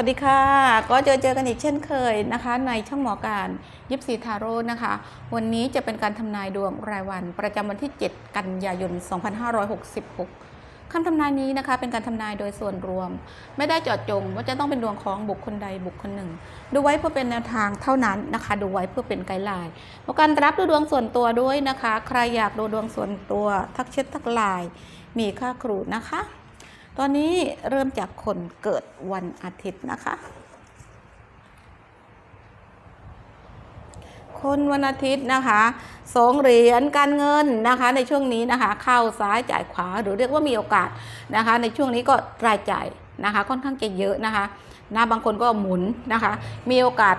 วัสดีค่ะ ก็เจอเจอกันอีกเช่นเคยนะคะ ในช่องหมอการยิปซีทาโร่นะคะ วันนี้จะเป็นการทำนายดวงรายวัน ประจำวันที่ 7 กันยายน 2566คำทำนายนี้นะคะ เป็นการทำนายโดยส่วนรวม ไม่ได้จาะจงว่าจะต้องเป็นดวงของบุคคลใดบุคคลหนึ่ง ดูไว้เพื่อเป็นแนวทางเท่านั้นนะคะ ดูไว้เพื่อเป็นไกด์ไลน์เพราะการรับดูดวงส่วนตัวด้วยนะคะ ใครอยากดูดวงส่วนตัว ทักเช็ดทักไลน์มีค่าครูนะคะ ตอนนี้เริ่มจากคนเกิดวันอาทิตย์นะคะ คนวันอาทิตย์นะคะสองเหรียญการเงินนะคะในช่วงนี้นะคะ เข้าซ้ายจ่ายขวาหรือเรียกว่ามีโอกาสนะคะ ในช่วงนี้ก็รายจ่ายนะคะ ค่อนข้างจะเยอะนะคะนะบางคนก็หมุนนะคะ มีโอกาส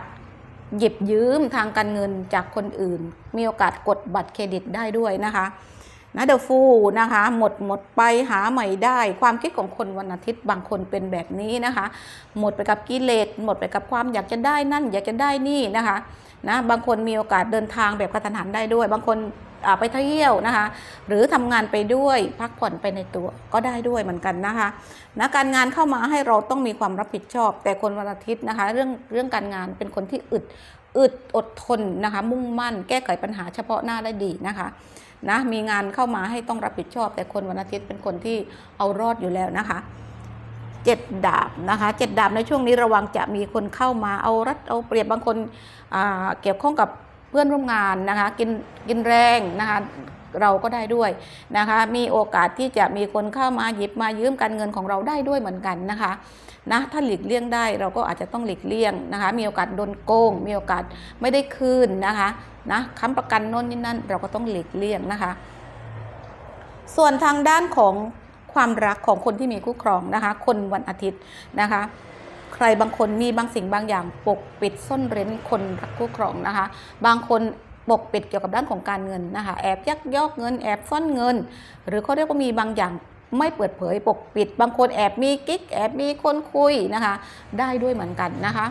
หยิบยืมทางการเงินจากคนอื่น มีโอกาสกดบัตรเครดิตได้ด้วยนะคะ นะเดอะฟูนะคะหมดหมดไปหาใหม่ได้ ความคิดของคนวันอาทิตย์บางคนเป็นแบบนี้นะคะ หมดไปกับกิเลสหมดไปกับความอยากจะได้นั่น อยากจะได้นี่นะคะนะบางคนมีโอกาสเดินทางแบบกระทันหันได้ด้วย บางคนไปเที่ยวนะคะ หรือทำงานไปด้วยพักผ่อนไปในตัวก็ได้ด้วยเหมือนกันนะคะนะการงานเข้ามาให้เราต้องมีความรับผิดชอบ แต่คนวันอาทิตย์นะคะ เรื่องเรื่องการงานเป็นคนที่อึดอึดอดทนนะคะ มุ่งมั่น แก้ไขปัญหาเฉพาะหน้าได้ดีนะคะ นะมีงานเข้ามาให้ต้องรับผิดชอบ แต่คนวันอาทิตย์เป็นคนที่เอารอดอยู่แล้วนะคะเจ็ดดาบนะคะเจ็ดดาบในช่วงนี้ระวังจะมีคนเข้ามาเอารัดเอาเปรียบบางคนเกี่ยวข้องกับเพื่อนร่วมงานนะคะกินกินแรงนะคะเราก็ได้ด้วยนะคะมีโอกาสที่จะมีคนเข้ามาหยิบมายืมการเงินของเราได้ด้วยเหมือนกันนะคะนะถ้าหลีกเลี่ยงได้เราก็อาจจะต้องหลีกเลี่ยงนะคะมีโอกาสโดนโกง มีโอกาสไม่ได้คืนนะคะ นะค้ำประกันโน่นนี่นั่นเราก็ต้องหลีกเลี่ยงนะคะ ส่วนทางด้านของความรักของคนที่มีคู่ครองนะคะ คนวันอาทิตย์นะคะ ใครบางคนมีบางสิ่งบางอย่างปกปิดซ่อนเร้นคนรักคู่ครองนะคะ บางคนปกปิดเกี่ยวกับด้านของการเงินนะคะ แอบยักยอกเงิน แอบซ่อนเงิน หรือเขาเรียกว่ามีบางอย่างไม่เปิดเผยปกปิด บางคนแอบมีกิ๊กแอบมีคนคุยนะคะ ได้ด้วยเหมือนกันนะคะ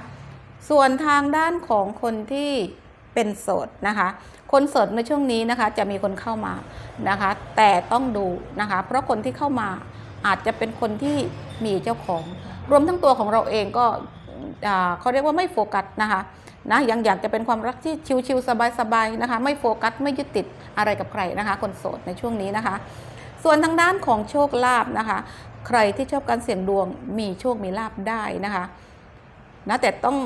ส่วนทางด้านของคนที่ เป็นโสดนะคะ คนโสดในช่วงนี้นะคะจะมีคนเข้ามานะคะ แต่ต้องดูนะคะ เพราะคนที่เข้ามาอาจจะเป็นคนที่มีเจ้าของ รวมทั้งตัวของเราเองก็เขาเรียกว่าไม่โฟกัสนะคะนะยังอยากจะเป็นความรักที่ชิวๆสบายๆนะคะ ไม่โฟกัสไม่ยึดติดอะไรกับใครนะคะ คนโสดในช่วงนี้นะคะ ส่วนทางด้านของโชคลาภนะคะ ใครที่ชอบการเสี่ยงดวงมีโชคมีลาภได้นะคะนะแต่ต้อง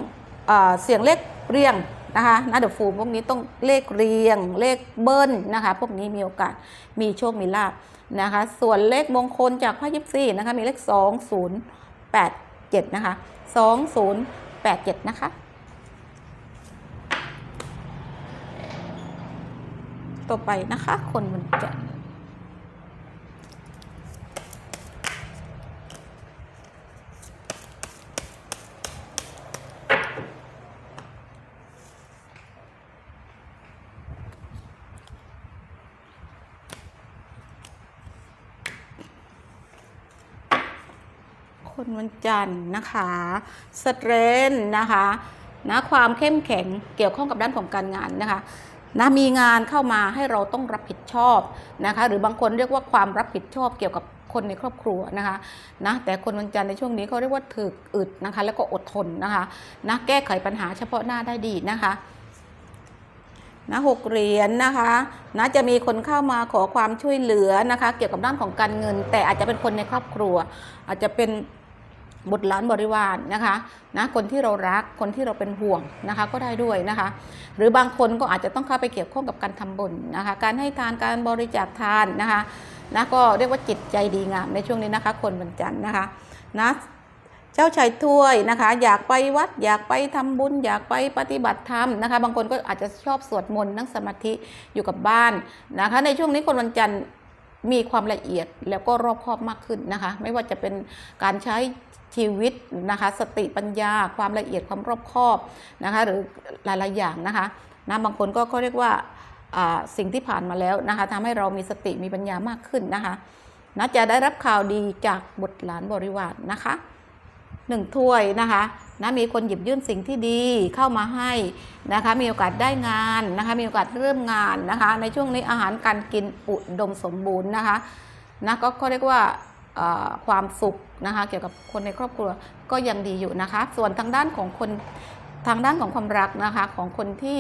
เออเสี่ยงเลขเรียง นะคะนาเดอะฟูพวกนี้ต้องเลขเรียง เลขเบิ้ลนะคะ พวกนี้มีโอกาสมีโชคมีลาบนะคะ ส่วนเลขมงคลจากพระยิปซีนะคะ มีเลข 2087 นะคะ 2087 นะคะต่อไปนะคะ คนมันจัน คนวันจันทร์นะคะสเตรนนะคะนะความเข้มแข็งเกี่ยวข้องกับด้านของการงานนะคะนะมีงานเข้ามาให้เราต้องรับผิดชอบนะคะหรือบางคนเรียกว่าความรับผิดชอบเกี่ยวกับคนในครอบครัวนะคะนะแต่คนวันจันทร์ในช่วงนี้เขาเรียกว่าถึกอึดนะคะแล้วก็อดทนนะคะนะแก้ไขปัญหาเฉพาะหน้าได้ดีนะคะนะหกเหรียญนะคะนะจะมีคนเข้ามาขอความช่วยเหลือนะคะ เกี่ยวกับด้านของการเงิน แต่อาจจะเป็นคนในครอบครัว อาจจะเป็น บุตรหลานบริวารนะคะนะคนที่เรารักคนที่เราเป็นห่วงนะคะก็ได้ด้วยนะคะ หรือบางคนก็อาจจะต้องเข้าไปเกี่ยวข้องกับการทำบุญนะคะ การให้ทานการบริจาคทานนะคะนะก็เรียกว่าจิตใจดีงามในช่วงนี้นะคะ คนวันจันทร์นะคะนะเจ้าชายถ้วยนะคะ อยากไปวัดอยากไปทำบุญ อยากไปปฏิบัติธรรมนะคะ บางคนก็อาจจะชอบสวดมนต์นั่งสมาธิอยู่กับบ้านนะคะ ในช่วงนี้คนวันจันทร์มีความละเอียดแล้วก็รอบคอบมากขึ้นนะคะ ไม่ว่าจะเป็นการใช้ ชีวิตนะคะสติปัญญา ความละเอียดความรอบคอบนะคะหรือหลายๆอย่างนะคะนะบางคนก็เขาเรียกว่าสิ่งที่ผ่านมาแล้วนะคะทำให้เรามีสติมีปัญญามากขึ้นนะคะนะจะได้รับข่าวดีจากบุตรหลานบริวารนะคะหนึ่งถ้วยนะคะนะมีคนหยิบยื่นสิ่งที่ดีเข้ามาให้นะคะมีโอกาสได้งานนะคะมีโอกาสเริ่มงานนะคะในช่วงนี้อาหารการกินอุดมสมบูรณ์นะคะนะก็เขาเรียกว่า ความสุขนะคะเกี่ยวกับคนในครอบครัวก็ยังดีอยู่นะคะ ส่วนทางด้านของคนทางด้านของความรักนะคะของคนที่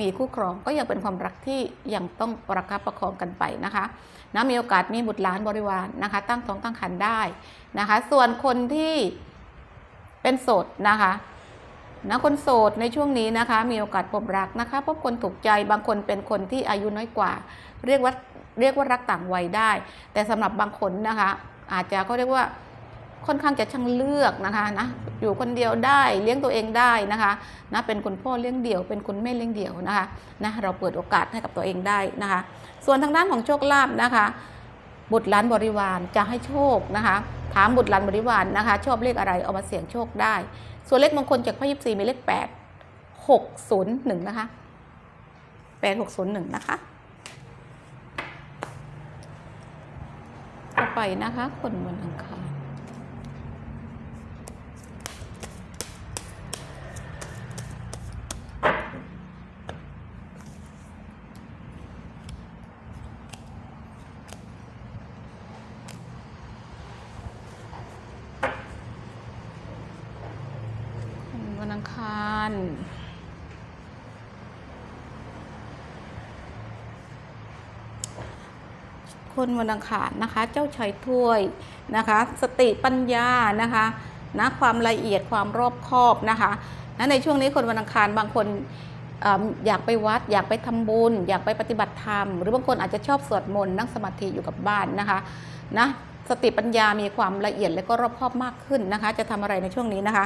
มีคู่ครองก็ยังเป็นความรักที่ยังต้องประคับประคองกันไปนะคะนะมีโอกาสมีบุตรหลานบริวารนะคะ ตั้งท้องตั้งครรภ์ได้นะคะ ส่วนคนที่เป็นโสดนะคะนะคนโสดในช่วงนี้นะคะ มีโอกาสพบรักนะคะพบคนถูกใจบางคนเป็นคนที่อายุน้อยกว่า เรียกว่าเรียกว่ารักต่างวัยได้ แต่สำหรับบางคนนะคะ อาจจะเขาเรียกว่าค่อนข้างจะช่างเลือกนะคะนะอยู่คนเดียวได้เลี้ยงตัวเองได้นะคะนะเป็นคุณพ่อเลี้ยงเดี่ยว เป็นคุณแม่เลี้ยงเดี่ยวนะคะนะเราเปิดโอกาสให้กับตัวเองได้นะคะ ส่วนทางด้านของโชคลาภนะคะบุตรหลานบริวารจะให้โชคนะคะ ถามบุตรหลานบริวารนะคะ ชอบเลขอะไรเอามาเสี่ยงโชคได้ ส่วนเลขมงคลจากพระยิบซีมีเลข8 601นย์หนึ่งนะคะ8601นะคะ ต่อไปนะคะ คนวันอังคารคนวันอังคาร คนวันอังคารนะคะ เจ้าชายถ้วยนะคะ สติปัญญานะคะนะความละเอียดความรอบคอบนะคะนะในช่วงนี้คนวันอังคารบางคนออยากไปวัด อยากไปทำบุญ อยากไปปฏิบัติธรรม หรือบางคนอาจจะชอบสวดมนต์นั่งสมาธิอยู่กับบ้านนะคะนะสติปัญญามีความละเอียดและก็รอบคอบมากขึ้นนะคะ จะทำอะไรในช่วงนี้นะคะ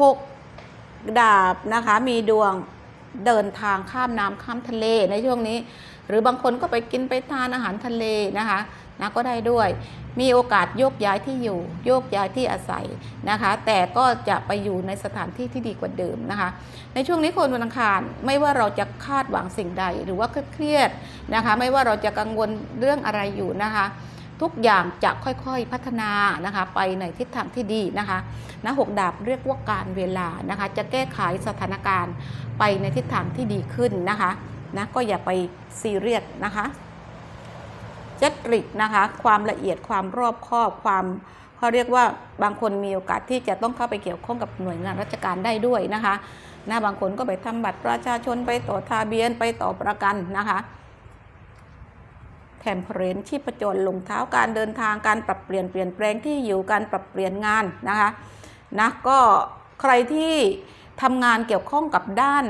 หกดาบนะคะมีดวง เดินทางข้ามน้ำข้ามทะเลในช่วงนี้ หรือบางคนก็ไปกินไปทานอาหารทะเลนะคะนะก็ได้ด้วย มีโอกาสโยกย้ายที่อยู่ โยกย้ายที่อาศัยนะคะ แต่ก็จะไปอยู่ในสถานที่ที่ดีกว่าเดิมนะคะ ในช่วงนี้คนวันอังคารไม่ว่าเราจะคาดหวังสิ่งใดหรือว่าเครียดๆนะคะ ไม่ว่าเราจะกังวลเรื่องอะไรอยู่นะคะ ทุกอย่างจะค่อยๆพัฒนานะคะไปในทิศทางที่ดีนะคะนะหกดาบเรียกว่าการเวลานะคะจะแก้ไขสถานการณ์ไปในทิศทางที่ดีขึ้นนะคะนะก็อย่าไปซีเรียสนะคะจริตนะคะความละเอียดความรอบคอบความเขาเรียกว่าบางคนมีโอกาสที่จะต้องเข้าไปเกี่ยวข้องกับหน่วยงานราชการได้ด้วยนะคะนะบางคนก็ไปทำบัตรประชาชนไปต่อทะเบียนไปต่อประกันนะคะ แถมเพรนชีพจรลงเท้าการเดินทางการปรับเปลี่ยนเปลี่ยนแปลงที่อยู่การปรับเปลี่ยนงานนะคะนะก็ใครที่ทำงานเกี่ยวข้องกับด้าน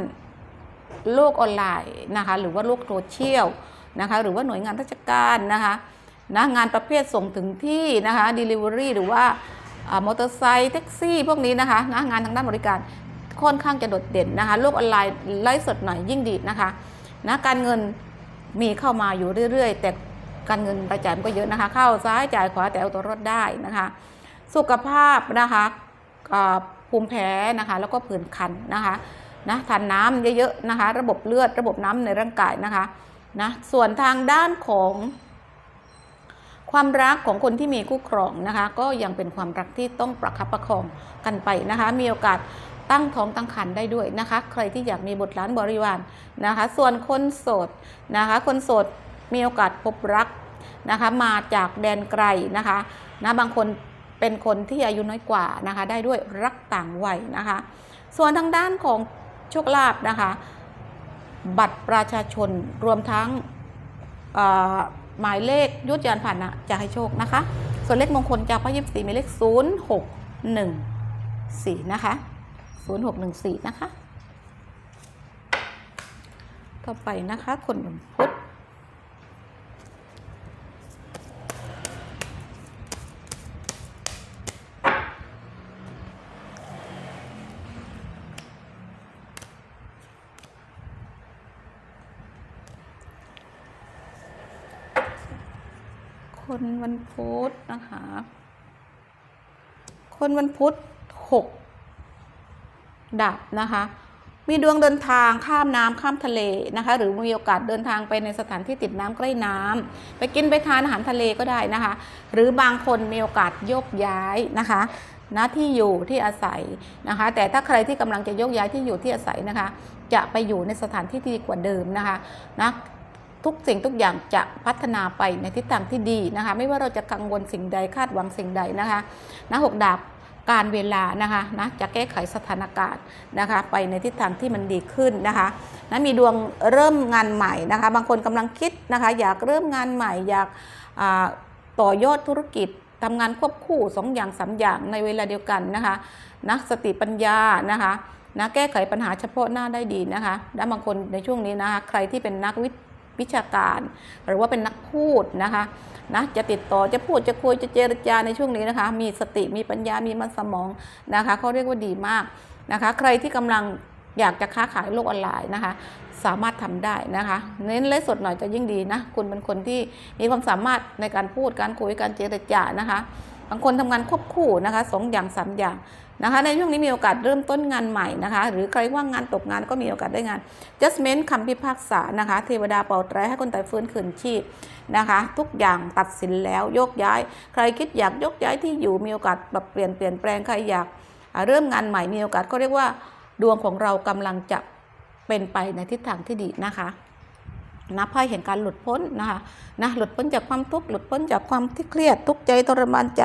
โลกออนไลน์นะคะหรือว่าโลกโซเชียลนะคะหรือว่าหน่วยงานราชการนะคะนะงานประเภทส่งถึงที่นะคะ Delivery หรือว่าอ่ามอเตอร์ไซค์แท็กซี่พวกนี้นะคะนะงานทางด้านบริการค่อนข้างจะโดดเด่นนะคะโลกออนไลน์ไลฟ์สดหน่อยยิ่งดีนะคะนะการเงิน มีเข้ามาอยู่เรื่อย ๆ แต่การเงินรายจ่ายมันก็เยอะนะคะ เข้าซ้ายจ่ายขวาแต่เอาตัวรอดได้นะคะ สุขภาพนะคะภูมิแพ้นะคะแล้วก็ผื่นคันนะคะนะทานน้ำเยอะๆนะคะ ระบบเลือดระบบน้ำในร่างกายนะคะนะส่วนทางด้านของความรักของคนที่มีคู่ครองนะคะ ก็ยังเป็นความรักที่ต้องประคับประคองกันไปนะคะ มีโอกาส ตั้งท้องตั้งครรภ์ได้ด้วยนะคะ ใครที่อยากมีบุตรหลานบริวารนะคะ ส่วนคนโสดนะคะ คนโสดมีโอกาสพบรักนะคะ มาจากแดนไกลนะคะนะบางคนเป็นคนที่อายุน้อยกว่านะคะ ได้ด้วยรักต่างวัยนะคะ ส่วนทางด้านของโชคลาภนะคะ บัตรประชาชนรวมทั้งหมายเลขยุทธยานผ่านนะจะให้โชคนะคะ ส่วนเลขมงคลจากพระยิบสีมีเลข 0 6 1 4 นะคะ 0 6 1 4 นะคะ ต่อไปนะคะคนวันพุธคนวันพุธนะคะ คนวันพุธหก ดับนะคะมีดวงเดินทางข้ามน้ำข้ามทะเลนะคะ หรือมีโอกาสเดินทางไปในสถานที่ติดน้ำใกล้น้ำไปกินไปทานอาหารทะเลก็ได้นะคะ หรือบางคนมีโอกาสโยกย้ายนะคะนะที่อยู่ที่อาศัยนะคะ แต่ถ้าใครที่กำลังจะโยกย้ายที่อยู่ที่อาศัยนะคะ จะไปอยู่ในสถานที่ที่ดีกว่าเดิมนะคะนะทุกสิ่งทุกอย่างจะพัฒนาไปในทิศทางที่ดีนะคะ ไม่ว่าเราจะกังวลสิ่งใดคาดหวังสิ่งใดนะคะนะหกดาบ การเวลานะคะนะจะแก้ไขสถานการณ์นะคะ ไปในทิศทางที่มันดีขึ้นนะคะนะมีดวงเริ่มงานใหม่นะคะ บางคนกำลังคิดนะคะ อยากเริ่มงานใหม่ อยากต่อยอดธุรกิจทำงานควบคู่สองอย่างสามอย่างในเวลาเดียวกันนะคะนะสติปัญญานะคะนะแก้ไขปัญหาเฉพาะหน้าได้ดีนะคะ และบางคนในช่วงนี้นะคะ ใครที่เป็นนักวิ วิชาการ หรือว่าเป็นนักพูดนะคะนะจะติดต่อจะพูดจะคุยจะเจรจาในช่วงนี้นะคะ มีสติมีปัญญามีมันสมองนะคะเขาเรียกว่าดีมากนะคะ ใครที่กำลังอยากจะค้าขายโลกออนไลน์นะคะ สามารถทำได้นะคะ เน้นเลสสดหน่อยจะยิ่งดีนะ คุณเป็นคนที่มีความสามารถในการพูดการคุยการเจรจานะคะบางคนทำงานควบคู่นะคะสองอย่างสามอย่างนะคะในช่วงนี้มีโอกาสเริ่มต้นงานใหม่นะคะหรือใครว่างงานตกงานก็มีโอกาสได้งาน judgment คำพิพากษานะคะเทวดาเป่าแตรให้คนตายฟื้นคืนชีพนะคะ ทุกอย่างตัดสินแล้วโยกย้าย ใครคิดอยากยกย้ายที่อยู่มีโอกาสปรับเปลี่ยนเปลี่ยนแปลงใครอยากเริ่มงานใหม่มีโอกาสก็เรียกว่าดวงของเรากำลังจะเป็นไปในทิศทางที่ดีนะคะ นะไพ่เห็นการหลุดพ้นนะคะนะหลุดพ้นจากความทุกข์หลุดพ้นจากความที่เครียดทุกข์ใจทรมานใจ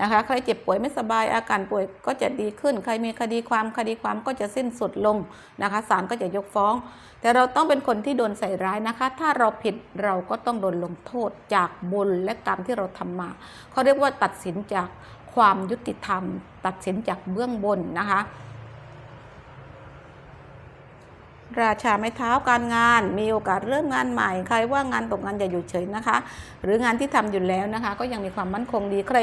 นะคะใครเจ็บป่วยไม่สบายอาการป่วยก็จะดีขึ้น ใครมีคดีความคดีความก็จะสิ้นสุดลงนะคะศาลก็จะยกฟ้อง แต่เราต้องเป็นคนที่โดนใส่ร้ายนะคะ ถ้าเราผิดเราก็ต้องโดนลงโทษจากบุญและกรรมที่เราทำมาเขาเรียกว่าตัดสินจากความยุติธรรม ตัดสินจากเบื้องบนนะคะ ราชาไม้เท้าการงาน มีโอกาสเริ่มงานใหม่ ใครว่างงานตกงานอย่าอยู่เฉยนะคะ หรืองานที่ทำอยู่แล้วนะคะ ก็ยังมีความมั่นคงดีใคร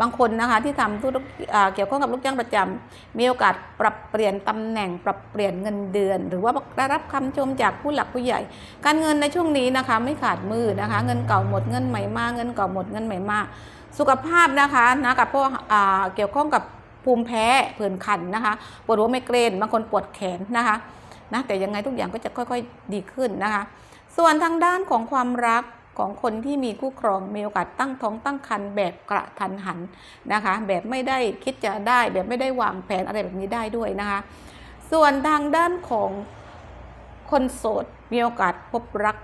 บางคนนะคะที่ทำธุรกิจเกี่ยวข้องกับลูกจ้างประจำมีโอกาสปรับเปลี่ยนตำแหน่ง ปรับเปลี่ยนเงินเดือน หรือว่าได้รับคำชมจากผู้หลักผู้ใหญ่ การเงินในช่วงนี้นะคะ ไม่ขาดมือนะคะ เงินเก่าหมดเงินใหม่มาเงินเก่าหมดเงินใหม่มาสุขภาพนะคะนะกับพวกเกี่ยวข้องกับภูมิแพ้ผื่นคันนะคะปวดหัวไมเกรนบางคนปวดแขนนะคะ นะแต่ยังไงทุกอย่างก็จะค่อยๆดีขึ้นนะคะ ส่วนทางด้านของความรักของคนที่มีคู่ครองมีโอกาสตั้งท้องตั้งครรภ์แบบกระทันหันนะคะ แบบไม่ได้คิดจะได้แบบไม่ได้วางแผนอะไรแบบนี้ได้ด้วยนะคะ ส่วนทางด้านของคนโสดมีโอกาสพบรัก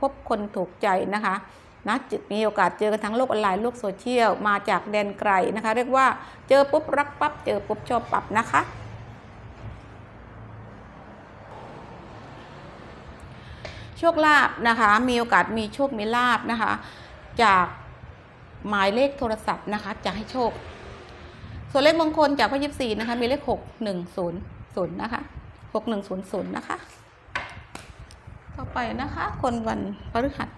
พบคนถูกใจนะคะนะจิตมีโอกาสเจอกันทั้งโลกออนไลน์โลกโซเชียลมาจากแดนไกลนะคะ เรียกว่าเจอปุ๊บรักปั๊บเจอปุ๊บชอบปั๊บนะคะ โชคลาภนะคะ มีโอกาสมีโชคมีลาภนะคะ จากหมายเลขโทรศัพท์นะคะ จะให้โชค ส่วนเลขมงคลจากพระยิบสี่นะคะ มีเลขหกหนึ่งศูนย์ศูนย์นะคะหกหนึ่งศูนย์ศูนย์นะคะ ต่อไปนะคะ คนวันพฤหัส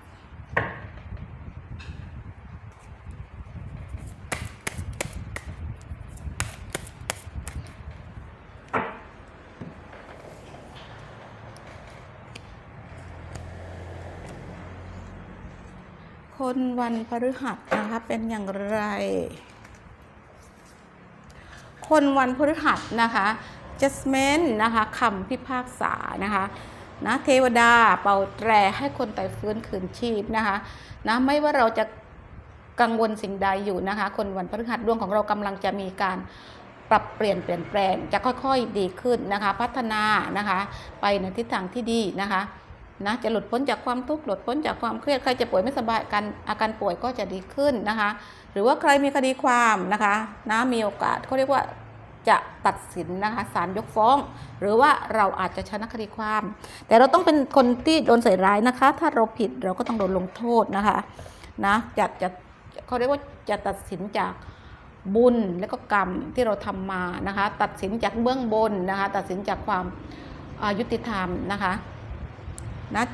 ค นวันพฤหัสนะคะเป็นอย่างไร คนวันพฤหัสนะคะ judgment นะคะคำพิพากษานะคะนะเทวดาเป่าแตรให้คนไตายฟื้นคืนชีพนะคะนะไม่ว่าเราจะกังวลสิ่งใดอยู่นะคะ คนวันพฤหัสดวงของเรากำลังจะมีการปรับเปลี่ยนเปลี่ยนแปลงจะค่อยๆดีขึ้นนะคะ พัฒนานะคะ ไปในทิศทางที่ดีนะคะ นะจะหลุดพ้นจากความทุกข์หลุดพ้นจากความเครียดใครจะป่วยไม่สบายกันอาการป่วยก็จะดีขึ้นนะคะ หรือว่าใครมีคดีความนะคะนะมีโอกาสเขาเรียกว่าจะตัดสินนะคะศาลยกฟ้อง หรือว่าเราอาจจะชนะคดีความ แต่เราต้องเป็นคนที่โดนใส่ร้ายนะคะ ถ้าเราผิดเราก็ต้องโดนลงโทษนะคะนะจะจะเขาเรียกว่าจะตัดสินจากบุญและก็กรรมที่เราทำมานะคะ ตัดสินจากเบื้องบนนะคะ ตัดสินจากความอายุติธรรมนะคะ นะ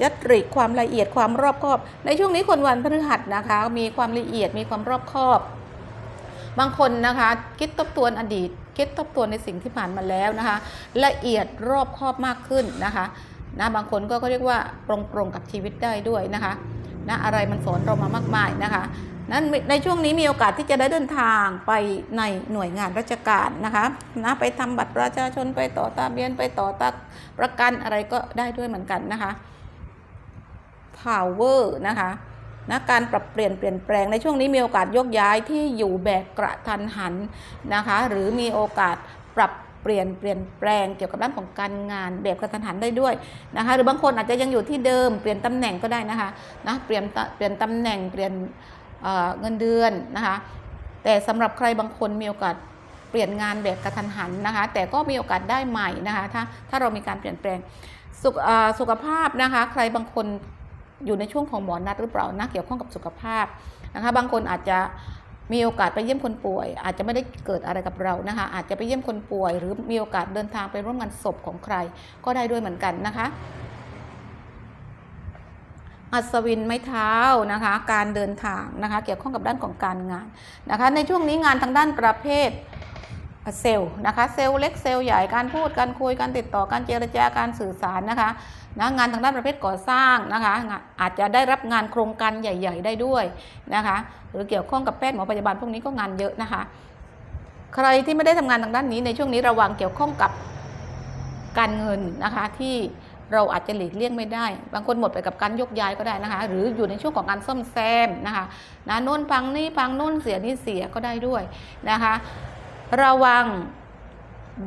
จัดริความละเอียดความรอบคอบ ในช่วงนี้คนวันพฤหัสนะคะ มีความละเอียดมีความรอบคอบบางคนนะคะคิดทบทวนอดีต คิดทบทวนในสิ่งที่ผ่านมาแล้วนะคะ ละเอียดรอบคอบมากขึ้นนะคะนะบางคนก็เรียกว่าปรงปรงกับชีวิตได้ด้วยนะคะนะอะไรมันสอนเรามามากมายนะคะ นั้นในช่วงนี้มีโอกาสที่จะได้เดินทางไปในหน่วยงานราชการนะคะนะไปทำบัตรประชาชนไปต่อตาเบียนไปต่อตาประกันอะไรก็ได้ด้วยเหมือนกันนะคะ power นะคะนะการปรับเปลี่ยนเปลี่ยนแปลงในช่วงนี้มีโอกาสยกย้ายที่อยู่แบบกระทันหันนะคะ หรือมีโอกาสปรับเปลี่ยนเปลี่ยนแปลงเกี่ยวกับด้านของการงานแบบกระทันหันได้ด้วยนะคะ หรือบางคนอาจจะยังอยู่ที่เดิมเปลี่ยนตำแหน่งก็ได้นะคะนะเปลี่ยนตเปลี่ยนตำแหน่งเปลี่ยน เเงินเดือนนะคะ แต่สำหรับใครบางคนมีโอกาสเปลี่ยนงานแบบกระทันหันนะคะ แต่ก็มีโอกาสได้ใหม่นะคะ ถ้าถ้าเรามีการเปลี่ยนแปลงสุขสุขภาพนะคะ ใครบางคนอยู่ในช่วงของหมอนัดหรือเปล่านะเกี่ยวข้องกับสุขภาพนะคะ บางคนอาจจะมีโอกาสไปเยี่ยมคนป่วย อาจจะไม่ได้เกิดอะไรกับเรานะคะ อาจจะไปเยี่ยมคนป่วย หรือมีโอกาสเดินทางไปร่วมงานศพของใครก็ได้ด้วยเหมือนกันนะคะ อัศวินไม้เท้านะคะ การเดินทางนะคะ เกี่ยวข้องกับด้านของการงานนะคะ ในช่วงนี้งานทางด้านประเภทเซลล์นะคะ เซลล์เล็กเซลล์ใหญ่การพูดการคุยการติดต่อการเจรจาการสื่อสารนะคะนะงานทางด้านประเภทก่อสร้างนะคะอาจจะได้รับงานโครงการใหญ่ ๆ ได้ด้วยนะคะ หรือเกี่ยวข้องกับแพทย์หมอพยาบาลพวกนี้ก็งานเยอะนะคะ ใครที่ไม่ได้ทำงานทางด้านนี้ในช่วงนี้ระวังเกี่ยวข้องกับการเงินนะคะที่ เราอาจจะหลีกเลี่ยงไม่ได้ บางคนหมดไปกับการยกย้ายก็ได้นะคะ หรืออยู่ในช่วงของการซ่อมแซมนะคะนะโน่นพังนี่พังโน่นเสียนี่เสียก็ได้ด้วยนะคะ ระวัง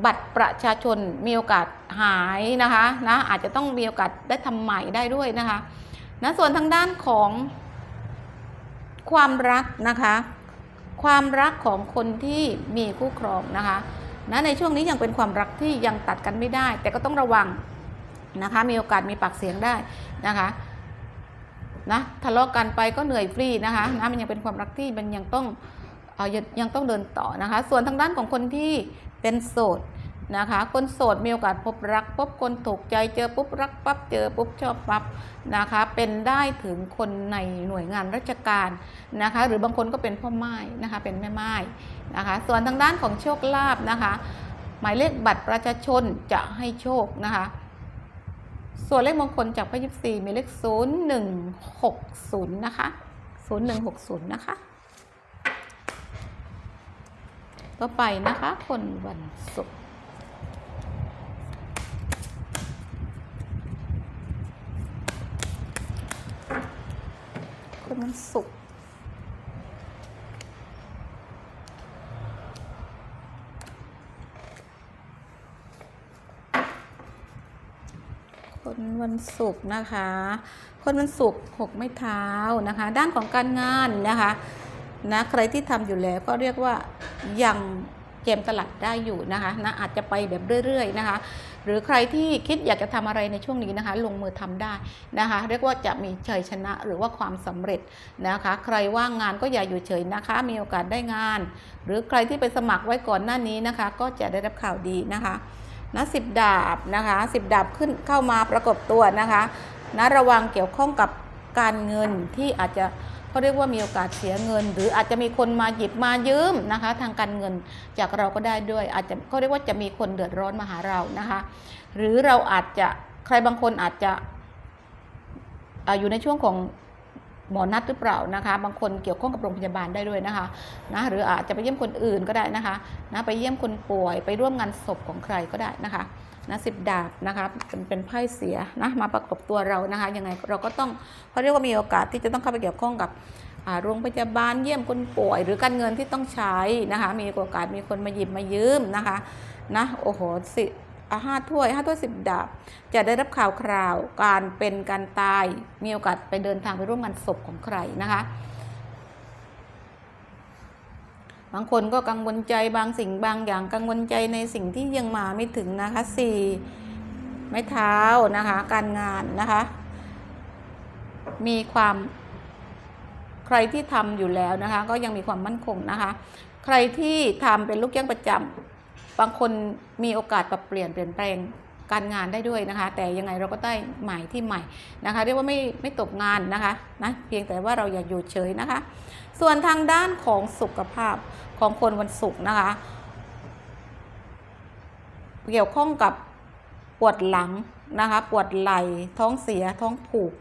บัตรประชาชนมีโอกาสหายนะคะนะอาจจะต้องมีโอกาสได้ทำใหม่ได้ด้วยนะคะนะส่วนทางด้านของความรักนะคะ ความรักของคนที่มีคู่ครองนะคะนะในช่วงนี้ยังเป็นความรักที่ยังตัดกันไม่ได้ แต่ก็ต้องระวัง นะคะ มีโอกาสมีปากเสียงได้นะคะนะทะเลาะกันไปก็เหนื่อยฟรีนะคะนะมันยังเป็นความรักที่มันยังต้องเอ่อยังยังต้องเดินต่อนะคะ ส่วนทางด้านของคนที่เป็นโสดนะคะ คนโสดมีโอกาสพบรักพบคนถูกใจเจอปุ๊บรักปั๊บเจอปุ๊บชอบปั๊บนะคะ เป็นได้ถึงคนในหน่วยงานราชการนะคะ หรือบางคนก็เป็นพ่อไม้นะคะ เป็นแม่ไม้นะคะ ส่วนทางด้านของโชคลาภนะคะ หมายเลขบัตรประชาชนจะให้โชคนะคะ ส่วนเลขมงคลจากพระยิปซีมีเลข 0160 นะคะ 0160 นะคะ ต่อไปนะคะ คนวันศุกร์คนวันศุกร์ วันศุกร์นะคะคนวันศุกร์หกไม้เท้านะคะ ด้านของการงานนะคะนะใครที่ทำอยู่แล้วก็เรียกว่ายังเกมตลาดได้อยู่นะคะนะอาจจะไปแบบเรื่อยๆนะคะหรือใครที่คิดอยากจะทำอะไรในช่วงนี้นะคะ ลงมือทำได้นะคะ เรียกว่าจะมีชัยชนะหรือว่าความสำเร็จนะคะ ใครว่างงานก็อย่าอยู่เฉยนะคะ มีโอกาสได้งาน หรือใครที่ไปสมัครไว้ก่อนหน้านี้นะคะ ก็จะได้รับข่าวดีนะคะ นะสิบดาบนะคะสิบดาบขึ้นเข้ามาประกบตัวนะคะนะระวังเกี่ยวข้องกับการเงินที่อาจจะเขาเรียกว่ามีโอกาสเสียเงิน หรืออาจจะมีคนมาหยิบมายืมนะคะ ทางการเงินจากเราก็ได้ด้วย อาจจะเขาเรียกว่าจะมีคนเดือดร้อนมาหาเรานะคะ หรือเราอาจจะใครบางคนอาจจะออยู่ในช่วงของ หมอนัดหรือเปล่านะคะ บางคนเกี่ยวข้องกับโรงพยาบาลได้ด้วยนะคะนะหรืออาจจะไปเยี่ยมคนอื่นก็ได้นะคะนะไปเยี่ยมคนป่วยไปร่วมงานศพของใครก็ได้นะคะนะสิบดาบนะคะเป็นเป็นไพ่เสียนะมาประกบตัวเรานะคะยังไงเราก็ต้องเขาเรียกว่ามีโอกาสที่จะต้องเข้าไปเกี่ยวข้องกับโรงพยาบาลเยี่ยมคนป่วย หรือการเงินที่ต้องใช้นะคะมีโอกาสมีคนมาหยิบมายืมนะคะนะโอ้โหสิ ห้าถ้วยห้าถ้วยสิบดาบ จะได้รับข่าวคราว การเป็นการตาย มีโอกาสไปเดินทางไปร่วมงานศพของใครนะคะ บางคนก็กังวลใจบางสิ่งบางอย่างกังวลใจในสิ่งที่ยังมาไม่ถึงนะคะสี่ไม้เท้านะคะการงานนะคะ มีความใครที่ทำอยู่แล้วนะคะ ก็ยังมีความมั่นคงนะคะ ใครที่ทำเป็นลูกจ้างประจำ บางคนมีโอกาสปรับเปลี่ยนเปลี่ยนแปลงการงานได้ด้วยนะคะ แต่ยังไงเราก็ได้หมายที่ใหม่นะคะ เรียกว่าไม่ไม่ตกงานนะคะนะเพียงแต่ว่าเราอย่าอยู่เฉยนะคะ ส่วนทางด้านของสุขภาพของคนวันศุกร์นะคะ เกี่ยวข้องกับปวดหลังนะคะ ปวดไหล่ท้องเสียท้องผูก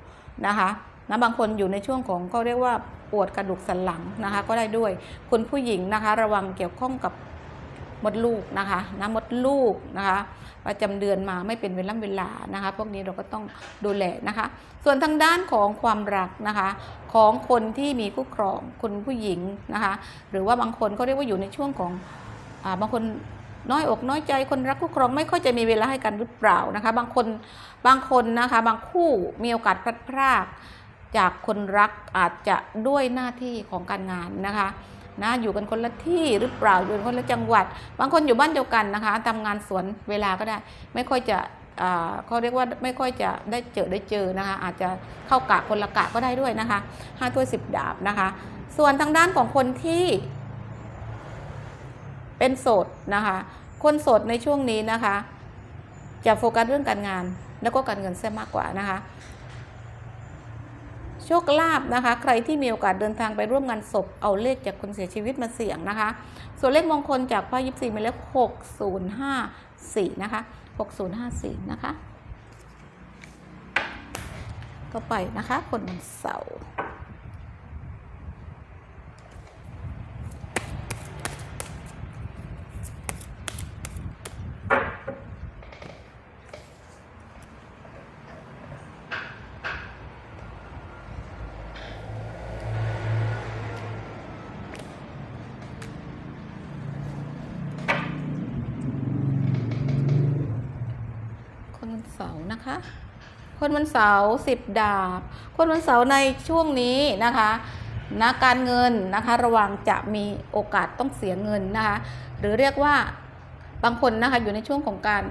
นะคะนะบางคนอยู่ในช่วงของเขาเรียกว่าปวดกระดูกสันหลังนะคะ ก็ได้ด้วยคุณผู้หญิงนะคะ ระวังเกี่ยวข้องกับ มดลูกนะคะนะมดลูกนะคะ ประจำเดือนมาไม่เป็นเวลาเวลานะคะ พวกนี้เราก็ต้องดูแลนะคะ ส่วนทางด้านของความรักนะคะ ของคนที่มีคู่ครองคุณผู้หญิงนะคะ หรือว่าบางคนเขาเรียกว่าอยู่ในช่วงของอาบางคนน้อยอกน้อยใจคนรักคู่ครองไม่ค่อยจะมีเวลาให้กันหรือเปล่านะคะ บางคนบางคนนะคะ บางคู่มีโอกาสพลัดพรากจากคนรักอาจจะด้วยหน้าที่ของการงานนะคะ นะอยู่กันคนละที่หรือเปล่าอยู่กันคนละจังหวัด บางคนอยู่บ้านเดียวกันนะคะทำงานสวนเวลาก็ได้ ไม่ค่อยจะเขาเรียกว่าไม่ค่อยจะได้เจอได้เจอนะคะ อาจจะเข้ากะคนละกะก็ได้ด้วยนะคะห้าถ้วยสิบดาบนะคะ ส่วนทางด้านของคนที่เป็นโสดนะคะ คนโสดในช่วงนี้นะคะ จะโฟกัสเรื่องการงานแล้วก็การเงินเสียมากกว่านะคะ ชคลาภนะคะ ใครที่มีโอกาสเดินทางไปร่วมงานศพเอาเลขจากคนเสียชีวิตมาเสี่ยงนะคะ ส่วนเลขมงคลจากไพ่ยิปซีเป็นเลขหกศูนะคะหกศูนย์ห้าสี่นะคะ ก็ไปนะคะคนวันเสาร์ คนวันเสาร์นะคะ คน วันเสาร์สิบดาบ คนวันเสาร์ในช่วงนี้นะคะนะการเงินนะคะระวังจะมีโอกาสต้องเสียเงินนะคะหรือเรียกว่าบางคนนะคะอยู่ในช่วงของการ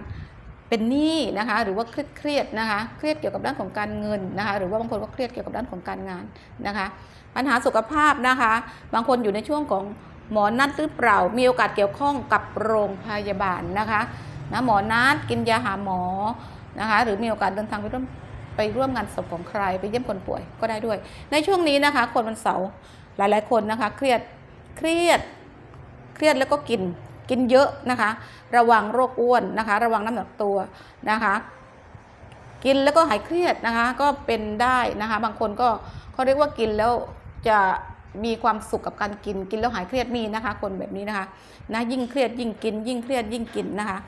เป็นหนี้นะคะหรือว่าเครียดเครียดนะคะเครียดเกี่ยวกับด้านของการเงินนะคะหรือว่าบางคนก็เครียดเกี่ยวกับด้านของการงานนะคะ ปัญหาสุขภาพนะคะ บางคนอยู่ในช่วงของหมอนัดหรือเปล่า มีโอกาสเกี่ยวข้องกับโรงพยาบาลนะคะนะหมอนัดกินยาหาหมอนะคะหรือมีโอกาสเดินทางไปร่วม ไปร่วมงานศพของใคร ไปเยี่ยมคนป่วยก็ได้ด้วย ในช่วงนี้นะคะ คนวันเสาร์หลายๆคนนะคะ เครียดเครียดเครียดแล้วก็กินกินเยอะนะคะ ระวังโรคอ้วนนะคะ ระวังน้ำหนักตัวนะคะกินแล้วก็หายเครียดนะคะก็เป็นได้นะคะ บางคนก็เขาเรียกว่ากินแล้วจะมีความสุขกับการกินกินแล้วหายเครียดมีนะคะ คนแบบนี้นะคะนะยิ่งเครียดยิ่งกิน ยิ่งเครียดยิ่งกินนะคะ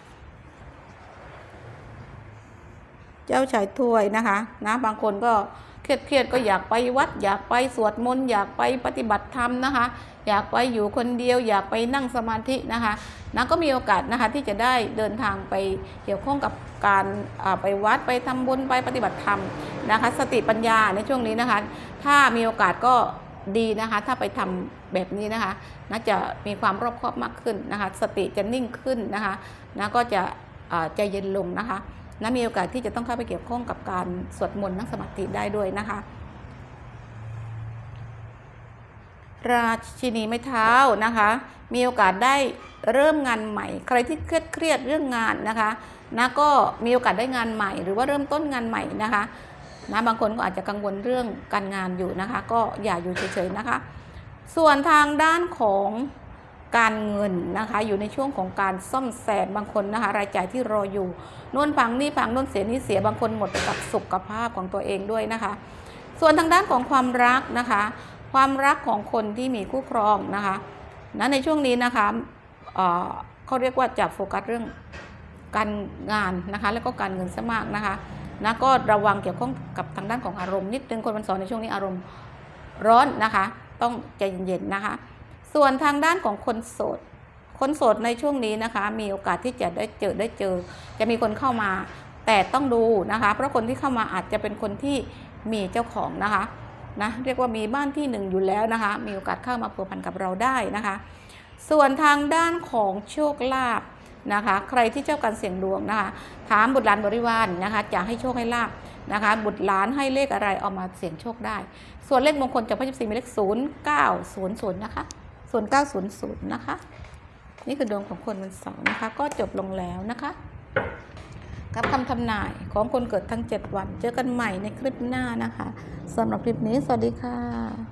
เจ้าชายถ้วยนะคะนะบางคนก็เครียดเครียดก็อยากไปวัด อยากไปสวดมนต์อยากไปปฏิบัติธรรมนะคะ อยากไปอยู่คนเดียว อยากไปนั่งสมาธินะคะนะก็มีโอกาสนะคะที่จะได้เดินทางไปเกี่ยวข้องกับการไปวัดไปทำบุญไปปฏิบัติธรรมนะคะ สติปัญญาในช่วงนี้นะคะ ถ้ามีโอกาสก็ดีนะคะ ถ้าไปทำแบบนี้นะคะน่าจะมีความรอบคอบมากขึ้นนะคะ สติจะนิ่งขึ้นนะคะนะก็จะใจเย็นลงนะคะ นะมีโอกาสที่จะต้องเข้าไปเกี่ยวข้องกับการสวดมนต์นั่งสมาธิได้ด้วยนะคะ ราชินีไม้เท้านะคะ มีโอกาสได้เริ่มงานใหม่ ใครที่เครียดเครียดเรื่องงานนะคะนะก็มีโอกาสได้งานใหม่ หรือว่าเริ่มต้นงานใหม่นะคะนะบางคนก็อาจจะกังวลเรื่องการงานอยู่นะคะ ก็อย่าอยู่เฉยๆนะคะ ส่วนทางด้านของ การเงินนะคะ อยู่ในช่วงของการซ่อมแซมบางคนนะคะ รายจ่ายที่รออยู่น่นพังนี่พังน่นเสียนี่เสียบางคนหมดกับสุขภาพของตัวเองด้วยนะคะ ส่วนทางด้านของความรักนะคะ ความรักของคนที่มีคู่ครองนะคะนะในช่วงนี้นะคะเเขาเรียกว่าจะโฟกัสเรื่องการงานนะคะ แล้วก็การเงินซะมากนะคะนะก็ระวังเกี่ยวข้องกับทางด้านของอารมณ์นิดนึงคนวันเสาร์ในช่วงนี้อารมณ์ร้อนนะคะ ต้องใจเย็นๆนะคะ ส่วนทางด้านของคนโสด คนโสดในช่วงนี้นะคะ มีโอกาสที่จะได้เจอได้เจอ จะมีคนเข้ามา แต่ต้องดูนะคะ เพราะคนที่เข้ามาอาจจะเป็นคนที่มีเจ้าของนะคะนะเรียกว่ามีบ้านที่หนึ่งอยู่แล้วนะคะ มีโอกาสเข้ามาพัวพันกับเราได้นะคะ ส่วนทางด้านของโชคลาภนะคะ ใครที่เจ้าการเสี่ยงดวงนะคะ ถามบุตรหลานบริวารนะคะจะให้โชคให้ลาบนะคะ บุตรหลานให้เลขอะไรเอามาเสี่ยงโชคได้ ส่วนเลขมงคลจากพระจิตมีเลข0 9 0 0นะคะ ส่วน 9 0 0 นะคะ นี่คือดวงของคนวันเสาร์นะคะ ก็จบลงแล้วนะคะ กับคำทำนายของคนเกิดทั้ง 7 วัน เจอกันใหม่ในคลิปหน้านะคะสำหรับคลิปนี้ สวัสดีค่ะ